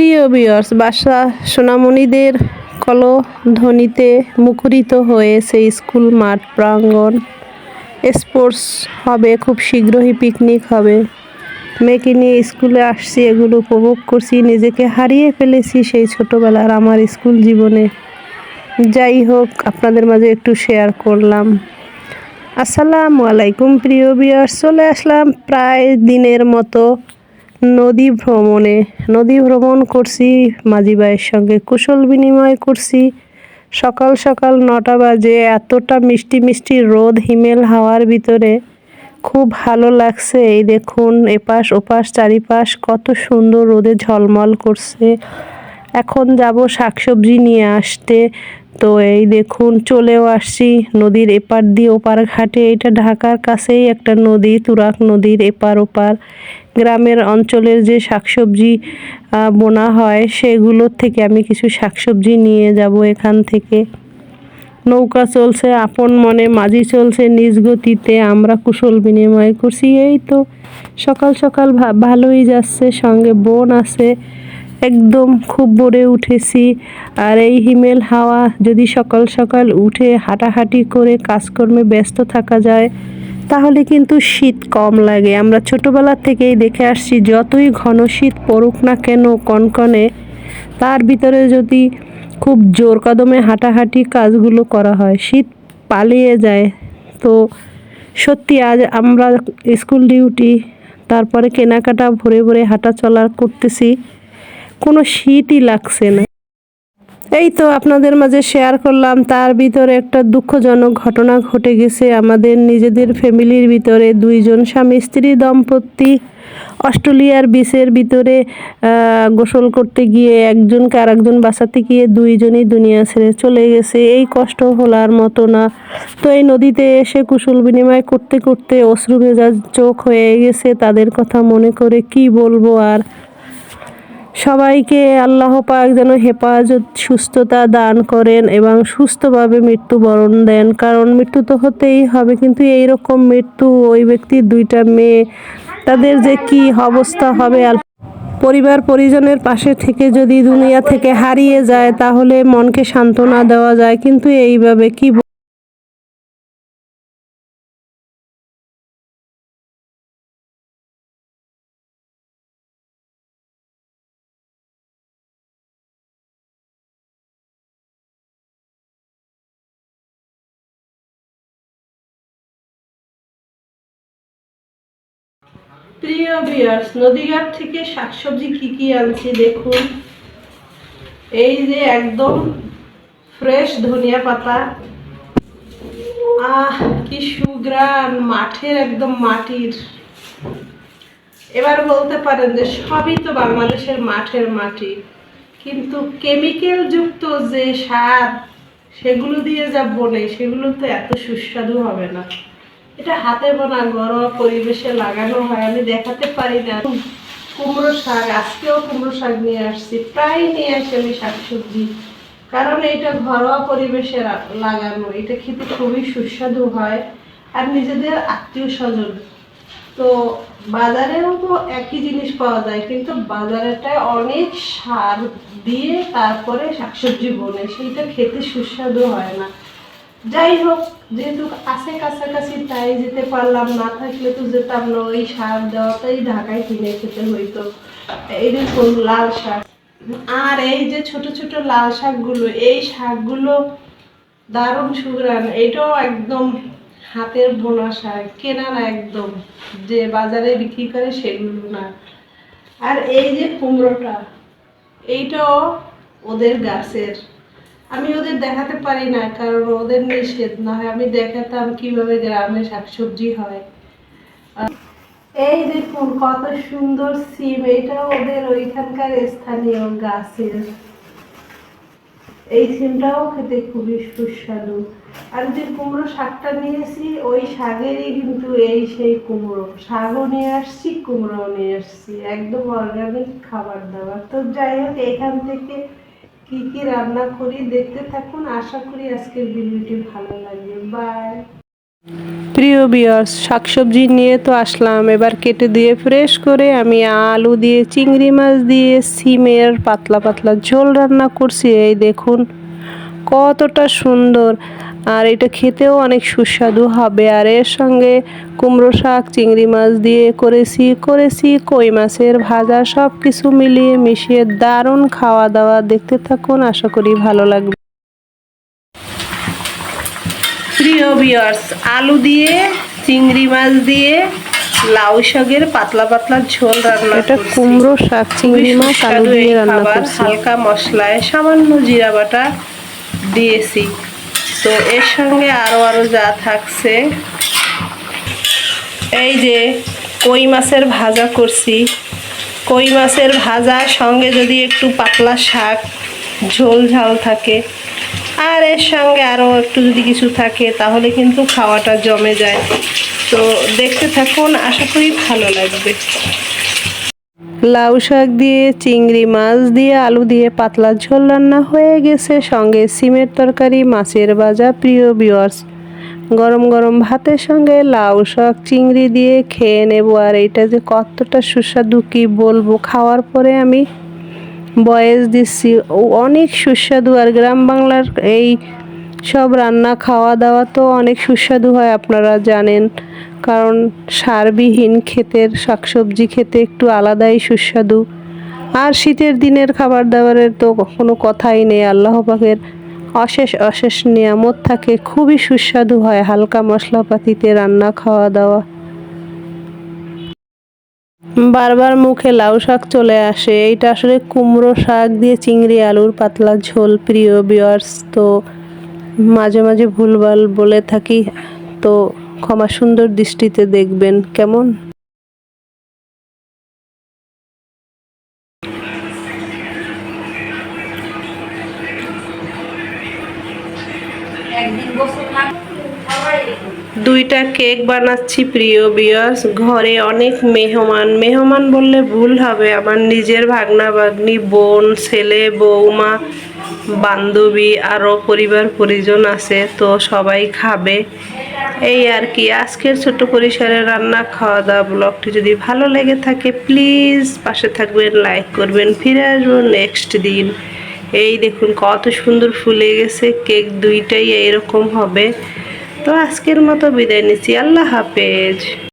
প্রিয় বিয়ার্স বাসা সোনামণিদের কলধ্বনিতে মুখরিত হয়েছে স্কুল মাঠ প্রাঙ্গণ স্পোর্টস হবে, খুব শীঘ্রই পিকনিক হবে। মেয়েকে নিয়ে স্কুলে আসছি, এগুলো উপভোগ করছি, নিজেকে হারিয়ে ফেলেছি সেই ছোটোবেলার আমার স্কুল জীবনে। যাই হোক, আপনাদের মাঝে একটু শেয়ার করলাম। আসসালামু আলাইকুম প্রিয় বিয়ার্স চলে আসলাম প্রায় দিনের মতো নদী ভ্রমণে, নদী ভ্রমণ করছি, মাঝি ভাইয়ের সঙ্গে কুশল বিনিময় করছি। সকাল সকাল নটা বাজে, এতটা মিষ্টি মিষ্টি রোদ হিমেল হাওয়ার ভিতরে। খুব ভালো লাগছে, এই দেখুন, এপাশ ওপাশ চারিপাশ কত সুন্দর রোদে ঝলমল করছে। এখন যাব শাকসবজি নিয়ে আসতে। তো এই দেখুন, চলেও আসছি নদীর এপার দিয়ে ওপার ঘাটে। এটা ঢাকার কাছেই একটা নদী তুরাক নদীর এপার ওপার। গ্রামের অঞ্চলের যে শাকসবজি বোনা হয়, সেগুলোর থেকে আমি কিছু শাকসবজি নিয়ে যাব এখান থেকে। নৌকা চলছে, আপন মনে মাঝি চলছে নিজ গতিতে। আমরা কুশল বিনিময় করছি, এই তো। সকাল সকাল ভালোই যাচ্ছে, সঙ্গে বোন আছে। একদম খুব ভোরে উঠেছি। আর এই হিমেল হাওয়া যদি সকাল সকাল উঠে হাঁটাহাঁটি করে কাজকর্মে ব্যস্ত থাকা যায়, তাহলে কিন্তু শীত কম লাগে। আমরা ছোটবেলা থেকেই দেখে আসছি, যতই ঘন শীত পড়ুক না কেন কনকনে, তার ভিতরে যদি খুব জোর কদমে হাঁটাহাঁটি কাজগুলো করা হয়, শীত পালিয়ে যায়। তো সত্যি আজ আমরা স্কুল ডিউটি, তারপরে কেনাকাটা ভরে ভরে হাঁটা চলা করতেছি। কোনো শীতই লাগছে না। এই তো আপনাদের মাঝে শেয়ার করলাম, তার ভিতরে একটা দুঃখজনক ঘটনা ঘটে গেছে। আমাদের নিজেদের ফ্যামিলির ভিতরে দুইজন স্বামী, স্ত্রী, দম্পতি অস্ট্রেলিয়ার বিচের ভিতরে গোসল করতে গিয়ে একজনকে আর একজন বাঁচাতে গিয়ে দুইজনই দুনিয়া ছেড়ে চলে গেছে। এই কষ্ট হলার মতো না। তো এই নদীতে এসে কুশল বিনিময় করতে করতে অশ্রু ভেজা চোখ হয়ে গেছে। তাদের কথা মনে করে কি বলব আর সবাইকে আল্লাহ পাক যেন হেফাজত, সুস্থতা দান করেন এবং সুস্থভাবে মৃত্যুবরণ দেন। কারণ মৃত্যু তো হতেই হবে, কিন্তু এই রকম মৃত্যু ওই ব্যক্তির দুইটা মেয়ে, তাদের যে কি অবস্থা হবে? পরিবার পরিজনের পাশে থেকে যদি দুনিয়া থেকে হারিয়ে যায়, তাহলে মনকে সান্ত্বনা দেওয়া যায়, কিন্তু এইভাবে কি প্রিয় বিয়ার্স নদীঘাট থেকে শাকসবজি কি কি আনছি দেখুন। এই যে একদম ফ্রেশ ধনিয়া পাতা। আহ, কি সুগ্রান মাঠের একদম মাটির। এবার বলতে পারেন যে সবই তো বাংলাদেশের মাঠের মাটি। কিন্তু কেমিক্যাল যুক্ত যে সার সেগুলো দিয়ে যা বনে, সেগুলো তো এত সুস্বাদু হবে না। এটা হাতে বোনা ঘরোয়া পরিবেশে লাগানো হয়, আমি দেখাতে পারি না। কুমড়ো শাক, আজকেও কুমড়ো শাক নিয়ে আসছি, প্রায় নিয়ে আসি আমি শাকসবজি। কারণ এটা ঘরোয়া পরিবেশে লাগানো, এটা খেতে খুবই সুস্বাদু হয়, আর নিজেদের আত্মীয় স্বজন তো বাজারেও তো একই জিনিস পাওয়া যায়, কিন্তু বাজারেটায় অনেক সার দিয়ে তারপরে শাকসবজি বনে, সেইটা খেতে সুস্বাদু হয় না। যাই হোক যেহেতু আছে কাছাকাছি, তাই যেতে পারলাম না। থাকলে তো যেতাম না, ওই সার দেওয়াটাই ঢাকায় কিনে খেতে হইতো। এই দেখুন, লাল শাক। আর এই যে ছোট ছোট লাল শাকগুলো, এই শাকগুলো দারুণ সুগ্রান এটাও একদম হাতের বোনা শাক কেনা না একদম। যে বাজারে বিক্রি করে সেগুলো না। আর এই যে কুমড়োটা, এইটাও ওদের গাছের আমি ওদের দেখাতে পারি না, কারণ ওদের নিষেধ। না হয় আমি দেখাতাম কীভাবে গ্রামে শাকসবজি হয়। এই দেখুন, কত সুন্দর সিম। এটা ওদের ওইখানকার স্থানীয় গাছের। এই সিমটাও খেতে খুবই সুস্বাদু। আর যে কুমড়ো শাকটা নিয়েছি, ওই শাকেরই কিন্তু এই সেই কুমড়ো। শাকও নিয়ে আসছি, কুমড়োও নিয়ে আসছি। একদম অর্গানিক খাবার দাবার। তো যাই হোক, এখান থেকে কি কি রান্না করি দেখতে থাকুন। আশা করি আজকের ভিডিওটি ভালো লাগবে। বাই প্রিয় বিয়ার্স শাকসবজি নিয়ে তো আসলাম। এবার কেটে দিয়ে ফ্রেশ করে আমি আলু দিয়ে, চিংড়ি মাছ দিয়ে, সিমের পাতলা পাতলা ঝোল রান্না করছি। এই দেখুন। কতটা সুন্দর। আর এটা খেতেও অনেক সুস্বাদু হবে। আর এর সঙ্গে কুমড়ো শাক চিংড়ি মাছ দিয়ে করেছি করেছি কই মাছের ভাজা সব কিছু মিলিয়ে মিশিয়ে দারুণ খাওয়া দাওয়া দেখতে থাকুন আশা করি ভালো লাগবে। প্রিয় বিয়ার্স আলু দিয়ে চিংড়ি মাছ দিয়ে লাউ শাকের পাতলা পাতলা ঝোল রান্না এটা কুমড়ো শাক চিংড়ি মাছ আলু দিয়ে রান্না করছি। হালকা মশলায় সামান্য জিরা বাটা দিয়েছি। তো এর সঙ্গে আরও আরও যা থাকছে। এই যে কই মাছের ভাজা করছি। কই মাছের ভাজা সঙ্গে যদি একটু পাতলা শাক, ঝোল ঝাল থাকে। আর এর সঙ্গে আরও একটু যদি কিছু থাকে, তাহলে কিন্তু খাওয়াটা জমে যায়। তো দেখতে থাকুন, আশা করি ভালো লাগবে। লাউ শাক দিয়ে, চিংড়ি মাছ দিয়ে, আলু দিয়ে পাতলা ঝোল রান্না হয়ে গেছে। সঙ্গে সিমের তরকারি, মাছের ভাজা, প্রিয় বিয়ার্স গরম গরম ভাতের সঙ্গে লাউ শাক, চিংড়ি দিয়ে খেয়ে নেব। আর এটা যে কতটা সুস্বাদু কী বলব? খাওয়ার পরে আমি বয়েস দিচ্ছি। অনেক সুস্বাদু। আর গ্রাম বাংলার এই সব রান্না খাওয়া দাওয়া তো অনেক সুস্বাদু হয়, আপনারা জানেন। কারণ সারবিহীন ক্ষেতের শাকসবজি খেতে একটু আলাদাই সুস্বাদু। আর শীতের দিনের খাবার দাবারের তো কোনো কথাই নেই, আল্লাহ পাকের অশেষ অশেষ নিয়ামত থাকে। খুবই সুস্বাদু হয় হালকা মশলাপাতিতে রান্না খাওয়া দাওয়া বারবার মুখে লাউ শাক চলে আসে। এইটা আসলে কুমড়ো শাক দিয়ে চিংড়ি, আলুর পাতলা ঝোল, প্রিয় বিয়ার্স তো মাঝে মাঝে ভুলভাল বলে থাকি। তো ক্ষমা সুন্দর দৃষ্টিতে দেখবেন, কেমন? দুইটা কেক বানাচ্ছি, প্রিয় বিয়ার্স ঘরে অনেক মেহমান। মেহমান বললে ভুল হবে, আমার নিজের ভাগনা ভাগ্নি বোন, ছেলে, বৌমা। বান্ধবী আরও পরিবার পরিজন আছে, তো সবাই খাবে। এই আর কি, আজকের ছোট পরিসরে রান্না খাওয়া দাওয়া ব্লগটি যদি ভালো লেগে থাকে প্লিজ পাশে থাকবেন লাইক করবেন, ফিরে আসব নেক্সট দিন। এই দেখুন, কত সুন্দর ফুলে গেছে, কেক দুইটাই এরকম হবে। তো আজকের মতো বিদায় নিচ্ছি, আল্লাহ হাফেজ।